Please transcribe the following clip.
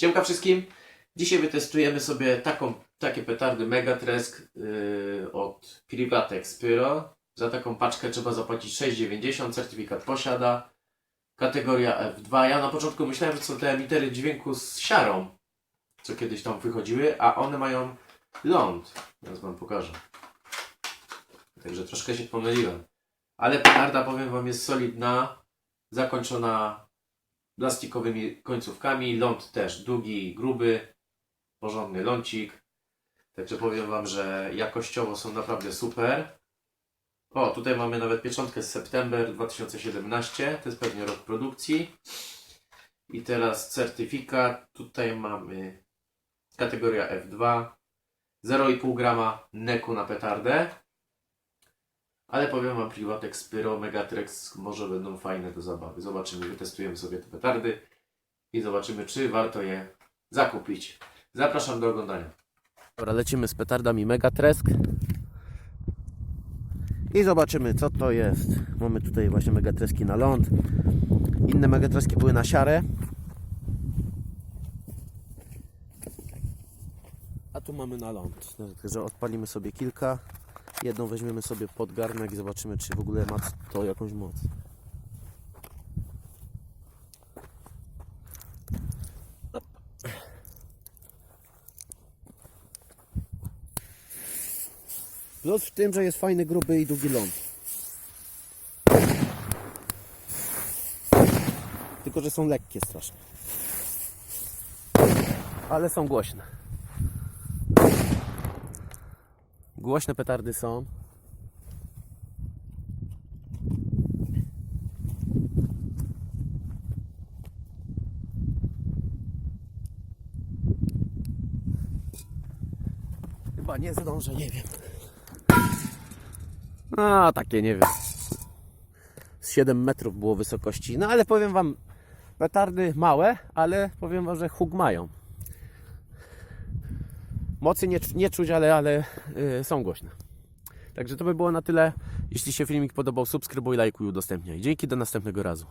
Siemka wszystkim. Dzisiaj wytestujemy sobie taką, takie petardy Megatresk yy, od Privatex Pyro. Za taką paczkę trzeba zapłacić 6,90, certyfikat posiada. Kategoria F2. Ja na początku myślałem, że są te emitery dźwięku z siarą, co kiedyś tam wychodziły, a one mają ląd. Teraz wam pokażę. Także troszkę się pomyliłem. Ale petarda, powiem wam, jest solidna, zakończona plastikowymi końcówkami. Ląd też długi, gruby, porządny lącik. Także powiem Wam, że jakościowo są naprawdę super. O, tutaj mamy nawet pieczątkę z september 2017. To jest pewnie rok produkcji. I teraz certyfikat. Tutaj mamy kategoria F2. 0,5 grama neku na petardę. Ale powiem Wam, Privatex, Pyro, Megatrex może będą fajne do zabawy. Zobaczymy, wytestujemy sobie te petardy i zobaczymy, czy warto je zakupić. Zapraszam do oglądania. Dobra, lecimy z petardami Megatresk. I zobaczymy, co to jest. Mamy tutaj właśnie Megatreski na ląd. Inne Megatreski były na siarę. A tu mamy na ląd. Także odpalimy sobie kilka. Jedną weźmiemy sobie pod garnek i zobaczymy, czy w ogóle ma to jakąś moc. Plus w tym, że jest fajny, gruby i długi ląd. Tylko, że są lekkie strasznie. Ale są głośne. Głośne petardy są. Chyba nie zdążę, nie wiem. A, takie nie wiem. Z 7 metrów było wysokości. No ale powiem Wam, petardy małe, ale powiem Wam, że huk mają. Mocy nie, nie czuć, ale, ale yy, są głośne. Także to by było na tyle. Jeśli się filmik podobał, subskrybuj, lajkuj, udostępniaj. Dzięki, do następnego razu.